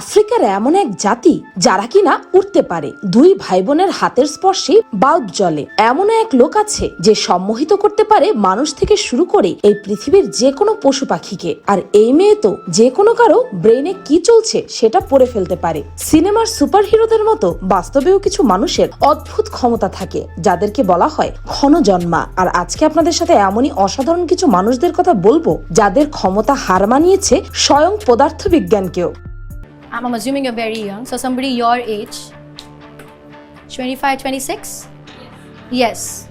আফ্রিকার এমন এক জাতি যারা কিনা উঠতে পারে। দুই ভাই বোনের হাতের স্পর্শে বাল্ব জ্বলে। এমন এক লোক আছে যে সম্মোহিত করতে পারে মানুষ থেকে শুরু করে এই পৃথিবীর যে কোনো পশু পাখিকে। আর এই মেয়ে তো যে কোনো কারও ব্রেনে কি চলছে সেটা পড়ে ফেলতে পারে। সিনেমার সুপার হিরোদের মতো বাস্তবেও কিছু মানুষের অদ্ভুত ক্ষমতা থাকে, যাদেরকে বলা হয় ঘন জন্মা। আর আজকে আপনাদের সাথে এমনই অসাধারণ কিছু মানুষদের কথা বলব, যাদের ক্ষমতা হার মানিয়েছে স্বয়ং পদার্থবিজ্ঞানকেও। I'm, I'm assuming you're very young. So somebody your age, 25, 26? Yes.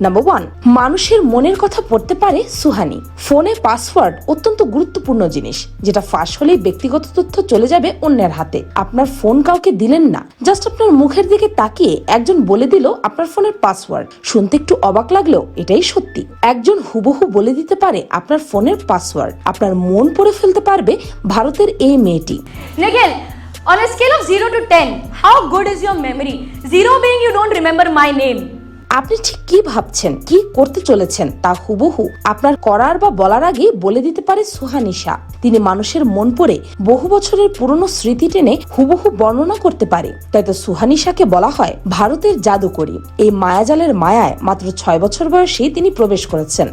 Number one মানুষের মনের কথা পড়তে পারে সুহানি। ফোনে পাসওয়ার্ড অত্যন্ত গুরুত্বপূর্ণ জিনিস যেটা ফাঁস হলেই ব্যক্তিগত তথ্য চলে যাবে অন্যের হাতে। আপনার ফোন কাউকে দিলেন না জাস্ট আপনার মুখের দিকে তাকিয়ে একজন বলে দিল আপনার ফোনের পাসওয়ার্ড। শুনতে একটু অবাক লাগলেও এটাই সত্যি। একজন হুবহু বলে দিতে পারে আপনার ফোনের পাসওয়ার্ড। আপনার মন পড়ে ফেলতে পারবে ভারতের এই মেয়েটি। On a scale of 0 to 10, how good is your memory? 0 being you don't remember my name. আপনি ঠিক কি ভাবছেন কি করতে চলেছেন তা হুবহু আপনার করার বা বলার আগে বলে দিতে পারে সুহানিশা। তিনি মানুষের মন পড়ে বহু বছরের পুরনো স্মৃতি টেনে হুবহু বর্ণনা করতে পারে। তাই তো সুহানিশাকে বলা হয় ভারতের জাদুকরী। এই মায়াজালের মায়ায় মাত্র ছয় বছর বয়সেই তিনি প্রবেশ করেছেন।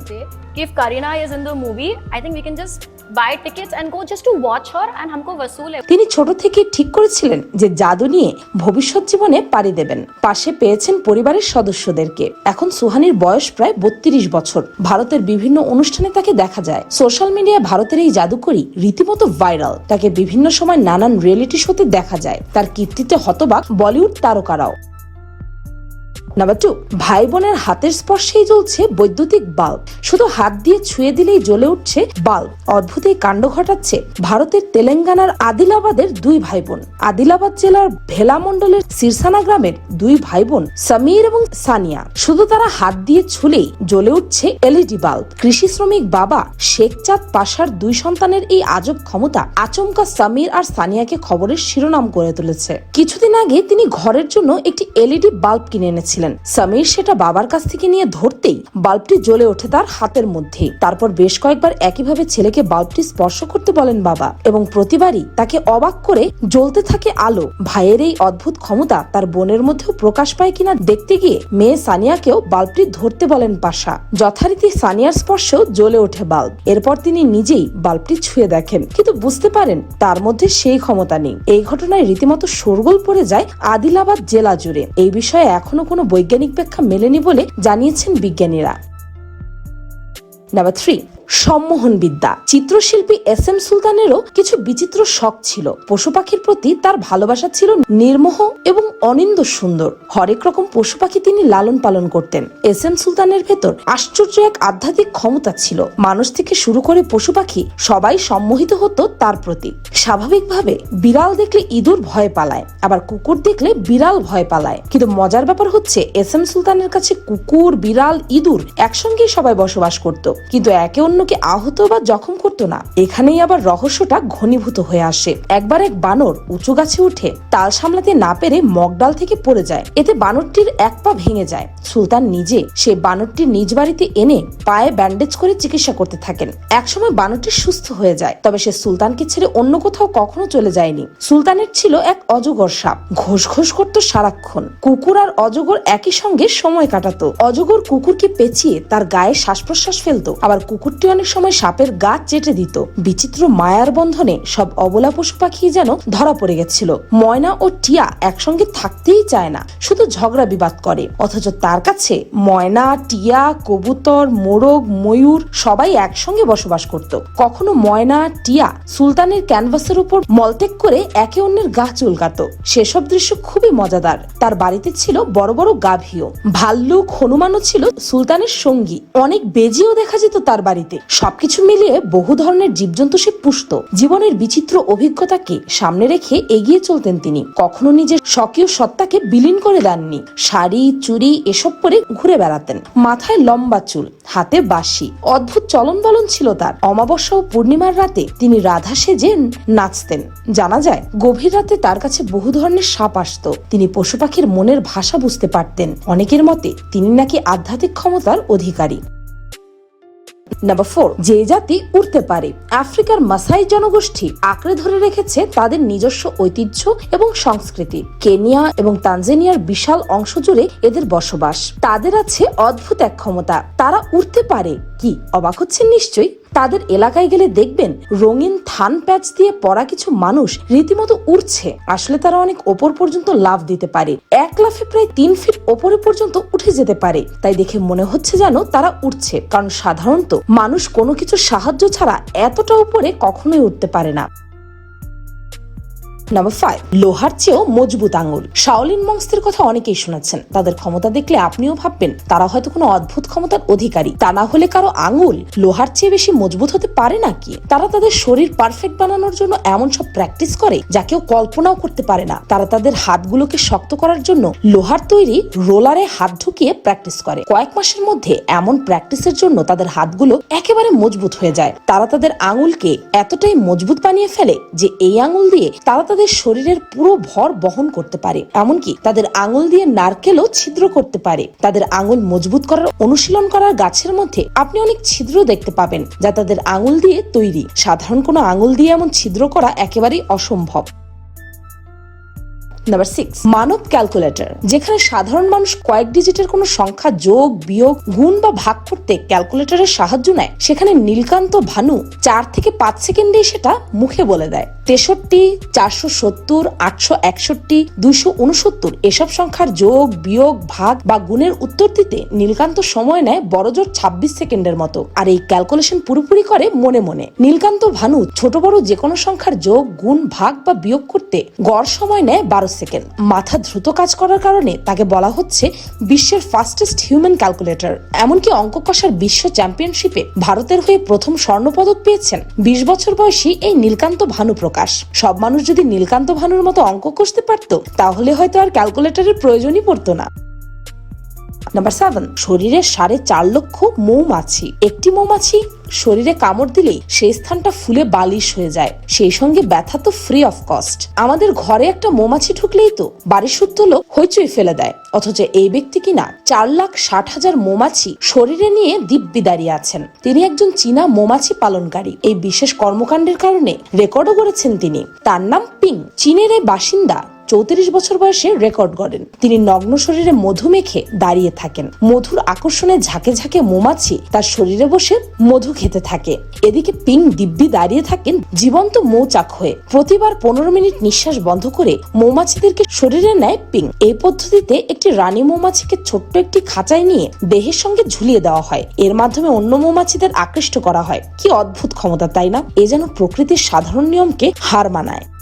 If Karina is in the movie, I think we can just buy tickets and go just to watch her and हमको वसूल है তিনি ছোট থেকে ঠিক করেছিলেন যে জাদু নিয়ে ভবিষ্যৎ জীবনে পাড়ি দেবেন পাশে পেয়েছেন পরিবারের সদস্যদেরকে এখন সুহানির বয়স প্রায় বত্রিশ বছর ভারতের বিভিন্ন অনুষ্ঠানে তাকে দেখা যায় সোশ্যাল মিডিয়ায় ভারতের এই জাদুকরি রীতিমতো ভাইরাল তাকে বিভিন্ন সময় নানান রিয়েলিটি শোতে দেখা যায় তার কীর্তিতে হতবাক বলিউড তারকারাও নাম্বার টু ভাই বোনের হাতের স্পর্শেই জ্বলছে বৈদ্যুতিক বাল্ব। শুধু হাত দিয়ে ছুঁয়ে দিলেই জ্বলে উঠছে বাল্ব। অদ্ভুত এই কাণ্ড ঘটাচ্ছে ভারতের তেলেঙ্গানার আদিলাবাদের দুই ভাই বোন আদিলাবাদ জেলার ভেলা মন্ডলের সিরসানা গ্রামের দুই ভাই বোন সমীর এবং সানিয়া। শুধু তারা হাত দিয়ে ছুলেই জ্বলে উঠছে এলইডি বাল্ব। কৃষি শ্রমিক বাবা শেখ চাঁদ পাশার দুই সন্তানের এই আজব ক্ষমতা আচমকা সমীর আর সানিয়াকে খবরের শিরোনাম করে তুলেছে। কিছুদিন আগে তিনি ঘরের জন্য একটি এলইডি বাল্ব কিনে এনেছিলেন। সমীর সেটা বাবার কাছ থেকে নিয়ে ধরতেই বাল্বটি জ্বলে ওঠে তার হাতের মধ্যে। তারপর বেশ কয়েকবার একইভাবে ছেলেকে বাল্বটি স্পর্শ করতে বলেন বাবা এবং প্রতিবারই তাকে অবাক করে জ্বলতে থাকে আলো। ভাইয়ের এই অদ্ভুত ক্ষমতা তার বোনের মধ্যেও প্রকাশ পায় কিনা দেখতে গিয়ে মেয়ে সানিয়াকেও বাল্বটি ধরতে বলেন পাশা। যথারীতি সানিয়ার স্পর্শেও জ্বলে ওঠে বাল্ব। এরপর তিনি নিজেই বাল্বটি ছুঁয়ে দেখেন। কিন্তু বুঝতে পারেন, তার মধ্যে সেই ক্ষমতা নেই। এই ঘটনায় রীতিমতো শোরগোল পড়ে যায় আদিলাবাদ জেলা জুড়ে। এই বিষয়ে এখনও কোনো বৈজ্ঞানিক ব্যাখ্যা মেলেনি বলে জানিয়েছেন বিজ্ঞানীরা। নাম্বার থ্রি সম্মোহন বিদ্যা চিত্রশিল্পী এস এম সুলতানেরও কিছু বিচিত্র শখ ছিল। পশু পাখির প্রতি তার ভালোবাসা ছিল নির্মোহ এবং অনিন্দ সুন্দর। হরেক রকম পশু পাখি তিনি লালন পালন করতেন। এস এম সুলতানের ভেতর আশ্চর্য এক আধ্যাত্মিক ক্ষমতা ছিল। মানুষ থেকে শুরু করে পশু পাখি সবাই সম্মোহিত হতো তার প্রতি। স্বাভাবিকভাবে বিড়াল দেখলে ইঁদুর ভয় পালায়, আবার কুকুর দেখলে বিড়াল ভয় পালায়। কিন্তু মজার ব্যাপার হচ্ছে, এস এম সুলতানের কাছে কুকুর, বিড়াল, ইঁদুর একসঙ্গেই সবাই বসবাস করত। কিন্তু একে অন্যকে আহত বা জখম করতো না। এখানেই আবার রহস্যটা ঘনীভূত হয়ে আসে। একবার এক বানর উঁচু গাছে উঠে তাল সামলাতে না পেরে মগডাল থেকে পড়ে যায়। এতে বানরটির এক পা ভেঙে যায়। সুলতান নিজে সে বানরটির নিজ বাড়িতে এনে পায়ে ব্যান্ডেজ করে চিকিৎসা করতে থাকেন। একসময় বানরটি সুস্থ হয়ে যায়, তবে সে সুলতানকে ছেড়ে অন্য কোথাও কখনো চলে যায়নি। সুলতানের ছিল এক অজগর সাপ। ঘোষ ঘোষ করতো সারাক্ষণ। কুকুর আর অজগর একই সঙ্গে সময় কাটাতো। অজগর কুকুরকে পেঁচিয়ে তার গায়ে শ্বাস প্রশ্বাস ফেলতো। আবার কুকুরটি অনেক সময় সাপের গা চেটে দিত। বিচিত্র মায়ার বন্ধনে সব অবলা পশু পাখি যেন ধরা পড়ে গেছিল। ময়না ও টিয়া একসঙ্গে থাকতেই চায় না, শুধু ঝগড়া বিবাদ করে। অথচ তার কাছে ময়না, টিয়া, কবুতর, মোরগ, ময়ূর সবাই একসঙ্গে বসবাস করত। কখনো ময়না, টিয়া সুলতানের ক্যানভাসের উপর মলত্যাগ করে একে অন্যের গা চুলকাতো। সেসব দৃশ্য খুবই মজাদার। তার বাড়িতে ছিল বড় বড় গাভীও। ভাল্লুক হনুমানও ছিল সুলতানের সঙ্গী। অনেক বেজিও দেখা যেত তার বাড়িতে। সবকিছু মিলিয়ে বহু ধরনের জীবজন্তু সে পুষত জীবনের বিচিত্র অভিজ্ঞতাকে সামনে রেখে এগিয়ে চলতেন তিনি। কখনো নিজের স্বকীয় সত্তাকে বিলীন করে দেননি। শাড়ি, চুড়ি এসব পরে ঘুরে বেড়াতেন। মাথায় লম্বা চুল, হাতে বাঁশি। অদ্ভুত চলন বলন ছিল তার। অমাবস্যা ও পূর্ণিমার রাতে তিনি রাধা সেজে নাচতেন। জানা যায়, গভীর রাতে তার কাছে বহু ধরনের সাপ আসতো। তিনি পশু পাখির মনের ভাষা বুঝতে পারতেন। অনেকের মতে তিনি নাকি আধ্যাত্মিক ক্ষমতার অধিকারী। নাম্বার ফোর যে জাতি উঠতে পারে। আফ্রিকার মাসাই জনগোষ্ঠী আঁকড়ে ধরে রেখেছে তাদের নিজস্ব ঐতিহ্য এবং সংস্কৃতি। কেনিয়া এবং তানজেনিয়ার বিশাল অংশ জুড়ে এদের বসবাস। তাদের আছে অদ্ভুত এক ক্ষমতা। তারা উঠতে পারে কি? অবাক হচ্ছেন নিশ্চয়ই? তাদের এলাকায় গেলে দেখবেন রঙিন থান প্যাচ দিয়ে পড়া কিছু মানুষ রীতিমতো উড়ছে। আসলে তারা অনেক ওপর পর্যন্ত লাভ দিতে পারে। এক লাফে প্রায় তিন ফিট ওপরে পর্যন্ত উঠে যেতে পারে। তাই দেখে মনে হচ্ছে যেন তারা উঠছে কারণ সাধারণত মানুষ কোনো কিছু সাহায্য ছাড়া এতটা উপরে কখনোই উঠতে পারে না। নাম্বার ফাইভ লোহার চেয়েও মজবুত আঙুল। শাওলিন মংসদের কথা অনেকেই শোনাচ্ছেন তাদের ক্ষমতা দেখলে আপনিও ভাববেন, তারা হয়তো কোনো অদ্ভুত ক্ষমতার অধিকারী। তা না হলে কারও আঙুল লোহার চেয়ে বেশি মজবুত হতে পারে নাকি? তারা তাদের শরীর পারফেক্ট বানানোর জন্য এমন সব প্র্যাকটিস করে যা কেউ কল্পনাও করতে পারে না। তারা তাদের হাতগুলোকে শক্ত করার জন্য লোহার তৈরি রোলারে হাত ঢুকিয়ে প্র্যাকটিস করে। কয়েক মাসের মধ্যে এমন প্র্যাকটিসের জন্য তাদের হাতগুলো একেবারে মজবুত হয়ে যায়। তারা তাদের আঙুলকে এতটাই মজবুত বানিয়ে ফেলে যে এই আঙুল দিয়ে তারা তাদের শরীরের পুরো ভর বহন করতে পারে। এমনকি তাদের আঙুল দিয়ে নারকেলও ছিদ্র করতে পারে। তাদের আঙুল মজবুত করার, অনুশীলন করার গাছের মধ্যে আপনি অনেক ছিদ্র দেখতে পাবেন, যা তাদের আঙুল দিয়ে তৈরি। সাধারণ কোনো আঙুল দিয়ে এমন ছিদ্র করা একেবারেই অসম্ভব। নাম্বার সিক্স মানব ক্যালকুলেটর যেখানে সাধারণ মানুষ কয়েক ডিজিটের কোনো সংখ্যা যোগ, বিয়োগ, গুণ বা ভাগ করতে ক্যালকুলেটরের সাহায্য নেয়, সেখানে নীলকান্ত ভানু চার থেকে পাঁচ সেটা মুখে বলে দেয়। তেষট্টি, চারশো সত্তর, আটশো একষট্টি, দুইশো উনসত্তর এসব সংখ্যার যোগ, বিয়োগ, ভাগ বা গুণের উত্তর দিতে নীলকান্ত সময় নেয় বড়জোর ছাব্বিশ সেকেন্ডের মতো। আর এই ক্যালকুলেশন পুরোপুরি করে মনে মনে। নীলকান্ত ভানু ছোট বড় যে কোনো সংখ্যার যোগ, গুণ, ভাগ বা বিয়োগ করতে গড় সময় নেয় বারো সেকেন্ড। মাথা দ্রুত কাজ করার কারণে তাকে বলা হচ্ছে বিশ্বের ফাস্টেস্ট হিউম্যান ক্যালকুলেটর এমনকি অঙ্ক কষার বিশ্ব চ্যাম্পিয়নশিপে ভারতের হয়ে প্রথম স্বর্ণপদক পেয়েছেন। বিশ বছর বয়সী এই নীলকান্ত ভানু প্রকাশ সব মানুষ যদি নীলকান্ত ভানুর মতো অঙ্ক কষতে পারত, তাহলে হয়তো আর ক্যালকুলেটরের প্রয়োজনই পড়তো না। নাম্বার সেভেন শরীরে সাড়ে চার লক্ষ মৌমাছি। একটি মৌমাছি শরীরে কামড় দিলেই সেই স্থানটা ফুলে বালিশ হয়ে যায়। সেই সঙ্গে ব্যথা তো ফ্রি অফ কস্ট আমাদের ঘরে একটা মৌমাছি ঢুকলেই তো বাড়ির শুদ্ধ লোক হইচই ফেলে দেয়। অথচ এই ব্যক্তি কিনা চার লাখ ষাট হাজার মৌমাছি শরীরে নিয়ে দিব্যি দাঁড়িয়ে আছেন। তিনি একজন চীনা মৌমাছি পালনকারী। এই বিশেষ কর্মকাণ্ডের কারণে রেকর্ডও করেছেন তিনি। তার নাম পিং। চীনের এই বাসিন্দা চৌত্রিশ বছর বয়সে রেকর্ড করেন তিনি নগ্ন শরীরে মধু মেখে দাঁড়িয়ে থাকেন। মধুর আকর্ষণে ঝাঁকে ঝাঁকে মৌমাছি তার শরীরে বসে মধু খেতে থাকে। এদিকে পিং দিব্যি দাঁড়িয়ে থাকেন জীবন্ত মৌচাক হয়ে। প্রতিবার পনেরো মিনিট নিঃশ্বাস বন্ধ করে মৌমাছিদেরকে শরীরে নেয় পিং এই পদ্ধতিতে একটি রানী মৌমাছিকে ছোট্ট একটি খাঁচায় নিয়ে দেহের সঙ্গে ঝুলিয়ে দেওয়া হয়। এর মাধ্যমে অন্য মৌমাছিদের আকৃষ্ট করা হয়। কি অদ্ভুত ক্ষমতা, তাই না? এ যেন প্রকৃতির সাধারণ নিয়মকে হার মানায়।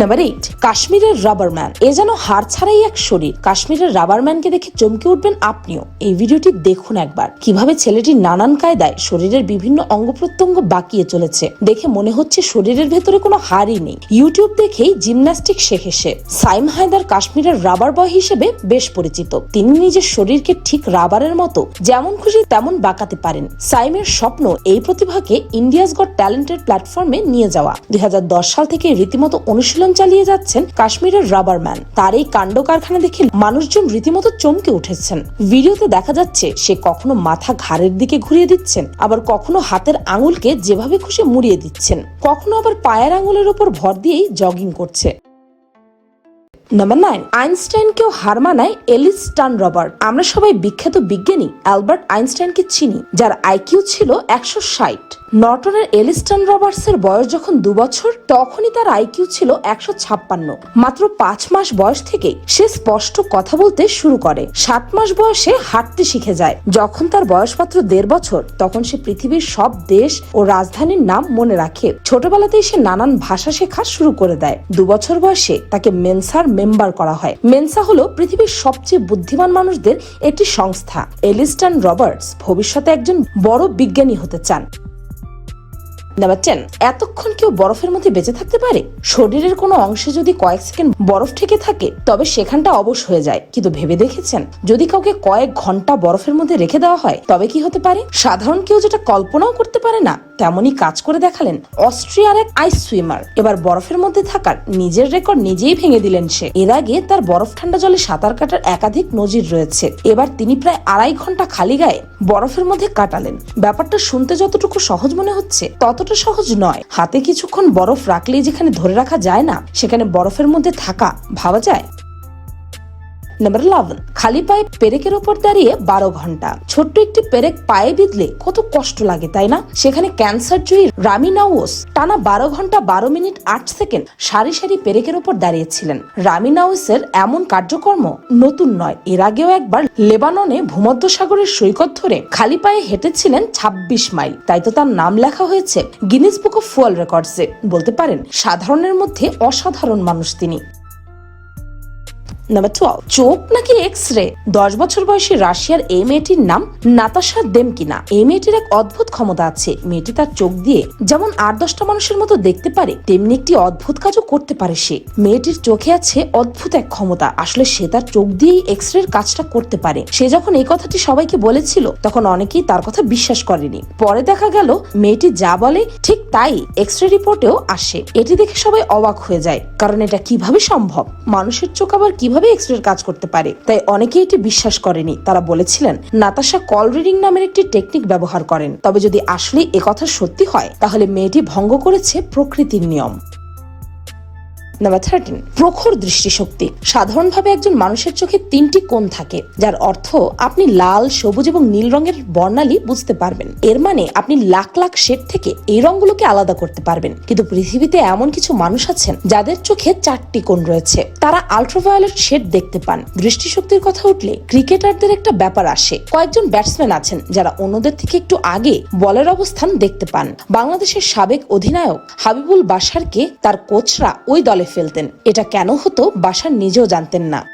নাম্বার এইট কাশ্মীরের রাবার ম্যান এ যেন হার ছাড়াই এক শরীর। কাশ্মীরের রাবার ম্যানকে দেখে চমকে উঠবেন আপনিও। এই ভিডিওটি দেখুন একবার। কীভাবে ছেলেটি নানান কায়দায় শরীরের বিভিন্ন অঙ্গ প্রত্যঙ্গ বাকিয়ে চলেছে, দেখে মনে হচ্ছে শরীরের ভেতরে কোনো হারই নেই। ইউটিউব দেখেই জিমন্যাস্টিক শেখে সে সাইম হায়দার কাশ্মীরের রাবার বয় হিসেবে বেশ পরিচিত। তিনি নিজের শরীরকে ঠিক রাবারের মতো, যেমন খুশি তেমন বাঁকাতে পারেন। সাইমের স্বপ্ন এই প্রতিভাকে ইন্ডিয়াস গট ট্যালেন্টেড প্ল্যাটফর্মে নিয়ে যাওয়া। দুই হাজার দশ সাল থেকে রীতিমতো অনুশীলন চালিয়ে যাচ্ছেন কাশ্মীরের রাবার ম্যান তার এই কাণ্ড কারখানা দেখে মানুষজন রীতিমতো চমকে উঠেছেন। ভিডিওতে দেখা যাচ্ছে, সে কখনো মাথা ঘাড়ের দিকে ঘুরিয়ে দিচ্ছেন, আবার কখনো হাতের আঙুলকে যেভাবে খুশি মুড়িয়ে দিচ্ছেন। কখনো আবার পায়ের আঙুলের উপর ভর দিয়েই জগিং করছে। নাম্বার নাইন আইনস্টাইনকেও হার মানায় এলিস স্টান রবার্ট আমরা সবাই বিখ্যাত বিজ্ঞানী অ্যালবার্ট আইনস্টাইনকে চিনি, যার আইকিউ ছিল একশো ষাট। নর্টনের এলিস্টান রবার্টস এর বয়স যখন দু বছর, তখনই তার আইকিউ ছিল একশো ছাপ্পান্ন। মাত্র পাঁচ মাস বয়স থেকে সে স্পষ্ট কথা বলতে শুরু করে। সাত মাস বয়সে হাঁটতে শিখে যায়। যখন তার বয়স মাত্র দেড় বছর, তখন সে পৃথিবীর সব দেশ ও রাজধানীর নাম মনে রাখে। ছোটবেলাতেই সে নানান ভাষা শেখা শুরু করে দেয়। দু বছর বয়সে তাকে মেনসার মেম্বার করা হয়। মেনসা হলো পৃথিবীর সবচেয়ে বুদ্ধিমান মানুষদের একটি সংস্থা। এলিস্টান রবার্টস ভবিষ্যতে একজন বড় বিজ্ঞানী হতে চান। নাম্বার টেন এতক্ষণ কেউ বরফের মধ্যে বেঁচে থাকতে পারে? শরীরের কোনো অংশে যদি কয়েক সেকেন্ড বরফ ঠেকে থাকে, তবে সেখানটা অবশ হয়ে যায়। কিন্তু ভেবে দেখেছেন? যদি কাউকে কয়েক ঘণ্টা বরফের মধ্যে রেখে দেওয়া হয়, তবে কি হতে পারে? সাধারণ কেউ যেটা কল্পনাও করতে পারে না, তেমনই কাজ করে দেখালেন অস্ট্রিয়ার এক আইস সুইমার। এবার বরফের মধ্যে থাকার নিজের রেকর্ড নিজেই ভেঙে দিলেন সে। এর আগে তার বরফ ঠান্ডা জলে সাঁতার কাটার একাধিক নজির রয়েছে। এবার তিনি প্রায় আড়াই ঘণ্টা খালি গায়ে বরফের মধ্যে কাটালেন। ব্যাপারটা শুনতে যতটুকু সহজ মনে হচ্ছে ততটা সহজ নয়। হাতে কিছুক্ষণ বরফ রাখলেই যেখানে ধরে রাখা যায় না, সেখানে বরফের মধ্যে থাকা ভাবা যায়। নাম্বার ইলেভেন খালি পায়ে পেরেকের ওপর দাঁড়িয়ে বারো ঘণ্টা। ছোট্ট একটি পেরেক পায়ে বিঁধলে কত কষ্ট লাগে, তাই না? সেখানে ক্যান্সার জয়ী রামিনাউস টানা বারো ঘণ্টা বারো মিনিট আট সেকেন্ড সারি সারি পেরেকের ওপর দাঁড়িয়েছিলেন। রামিনাউসের এমন কার্যকর্ম নতুন নয়। এর আগেও একবার লেবাননে ভূমধ্যসাগরের সৈকত ধরে খালি পায়ে হেঁটেছিলেন ২৬ মাইল। তাই তো তার নাম লেখা হয়েছে, গিনিস বুক অফ ওয়ার্ল্ড রেকর্ডসে। বলতে পারেন, সাধারণের মধ্যে অসাধারণ মানুষ তিনি। নাম্বার টুয়েলভ চোখ নাকি এক্স রে দশ বছর বয়সী রাশিয়ার এই মেয়েটির নাম নাতাশা এই মেয়েটির এক অদ্ভুত ক্ষমতা আছে। মেয়েটি তার চোখ দিয়ে যেমন আট দশটা মানুষের মতো দেখতে পারে, তেমনি একটি অদ্ভুত কাজও করতে পারে সে। মেয়েটির চোখে আছে অদ্ভুত এক ক্ষমতা। আসলে সে তার চোখ দিয়েই এক্স কাজটা করতে পারে। সে যখন এই কথাটি সবাইকে বলেছিল, তখন অনেকেই তার কথা বিশ্বাস করেনি। পরে দেখা গেল, মেয়েটি যা বলে ঠিক তাই এক্স রে রিপোর্টেও আসে। এটি দেখে সবাই অবাক হয়ে যায়, কারণ এটা কীভাবে সম্ভব? মানুষের চোখ আবার কীভাবে এক্স রের কাজ করতে পারে? তাই অনেকেই এটি বিশ্বাস করেনি। তারা বলেছিলেন, নাতাশা কল রিডিং নামের একটি টেকনিক ব্যবহার করেন। তবে যদি আসলে একথা সত্যি হয়, তাহলে মেয়েটি ভঙ্গ করেছে প্রকৃতির নিয়ম। নাম্বার থার্টিন প্রখর দৃষ্টিশক্তি। সাধারণভাবে একজন মানুষের চোখে তিনটি কোণ থাকে, যার অর্থ আপনি লাল, সবুজ এবং নীল রঙের বর্ণালী বুঝতে পারবেন। এর মানে আপনি লাখ লাখ শেড থেকে এই রঙগুলোকে আলাদা করতে পারবেন। কিন্তু পৃথিবীতে এমন কিছু মানুষ আছেন, যাদের চোখে চারটি কোণ রয়েছে। তারা আলট্রাভায়োলেট শেড দেখতে পান। দৃষ্টিশক্তির কথা উঠলে ক্রিকেটারদের একটা ব্যাপার আসে। কয়েকজন ব্যাটসম্যান আছেন, যারা অন্যদের থেকে একটু আগে বলের অবস্থান দেখতে পান। বাংলাদেশের সাবেক অধিনায়ক হাবিবুল বাসারকে তার কোচরা ওই দলে ফেলতেন। এটা কেন হতো বাসার নিজেও জানতেন না।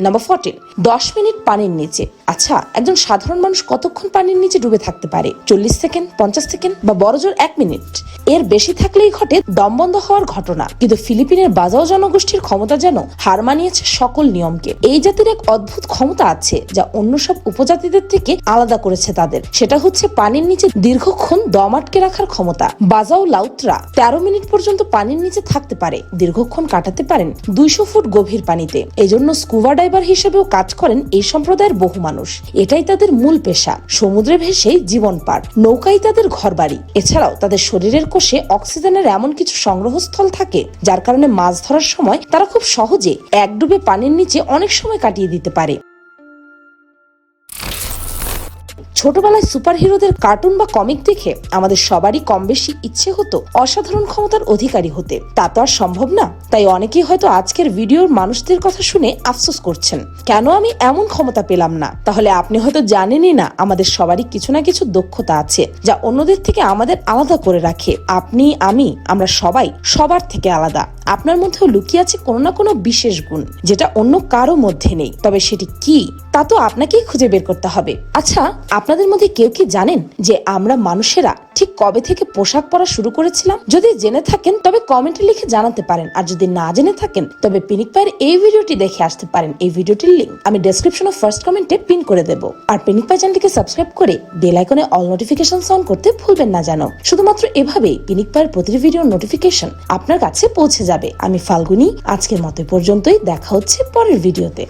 নাম্বার ফোরটিন দশ মিনিট পানির নিচে। আচ্ছা একজন সাধারণ মানুষ কতক্ষণ পানির নিচে ডুবে থাকতে পারে? চল্লিশ সেকেন্ড, পঞ্চাশ সেকেন্ড বা বড়জোর এক মিনিট? এর বেশি থাকলেই ঘটে দম বন্ধ হওয়ার ঘটনা। কিন্তু ফিলিপিনের বাজাও জনগোষ্ঠীর ক্ষমতা যেন হার মানিয়েছে সকল নিয়মকে। এই জাতির এক অদ্ভুত ক্ষমতা আছে, যা অন্য সব উপজাতিদের থেকে আলাদা করেছে তাদের। সেটা হচ্ছে পানির নিচে দীর্ঘক্ষণ দম আটকে রাখার ক্ষমতা। বাজাও লাউত্রা তেরো মিনিট পর্যন্ত পানির নিচে থাকতে পারে, দীর্ঘক্ষণ কাটাতে পারেন দুইশো ফুট গভীর পানিতে। এজন্য স্কুবা ডাইভার হিসেবেও কাজ করেন এই সম্প্রদায়ের বহু মানুষ। এটাই তাদের মূল পেশা। সমুদ্রে ভেসে জীবন পার। নৌকাই তাদের ঘরবাড়ি। এছাড়াও তাদের শরীরের কোষে অক্সিজেনের এমন কিছু সংগ্রহস্থল থাকে, যার কারণে মাছ ধরার সময় তারা খুব সহজে এক ডুবে পানির নিচে অনেক সময় কাটিয়ে দিতে পারে। ছোটবেলায় সুপারহিরোদের কার্টুন বা কমিক দেখে আমাদের সবারই কম বেশি ইচ্ছে হতো অসাধারণ ক্ষমতার অধিকারী হতে। তা তো আর সম্ভব না। তাই অনেকেই হয়তো আজকের ভিডিওর মানুষদের কথা শুনে আফসোস করছেন। কেন আমি এমন ক্ষমতা পেলাম না? তাহলে আপনি হয়তো জানেনই না, আমাদের সবারই কিছু না কিছু দক্ষতা আছে, যা অন্যদের থেকে আমাদের আলাদা করে রাখে। আপনি, আমি, আমরা সবাই সবার থেকে আলাদা। আপনার মধ্যেও লুকিয়ে আছে কোনো না কোনো বিশেষ গুণ, যেটা অন্য কারও মধ্যে নেই। তবে সেটি কি? তা তো আপনাকেই খুঁজে বের করতে হবে। আচ্ছা আপনাদের মধ্যে কেউ কি জানেন যে আমরা মানুষেরা ঠিক কবে থেকে পোশাক পরা শুরু করেছিলাম? যদি জেনে থাকেন, তবে কমেন্টে লিখে জানাতে পারেন। আর যদি না জেনে থাকেন, তবে পিনিক পায়ের এই ভিডিওটি দেখে আসতে পারেন। এই ভিডিওটির লিঙ্ক আমি ডেসক্রিপশন ও ফার্স্ট কমেন্টে পিন করে দেব। আর পিনিক পাই চ্যানেলটিকে সাবস্ক্রাইব করে বেল আইকনে অল নোটিফিকেশন অন করতে ভুলবেন না জানো শুধুমাত্র এভাবেই পিনিক পায়ের প্রতিটি ভিডিওর নোটিফিকেশন আপনার কাছে পৌঁছে যাবে। আমি ফাল্গুনি, আজকের মতো পর্যন্তই। দেখা হচ্ছে পরের ভিডিওতে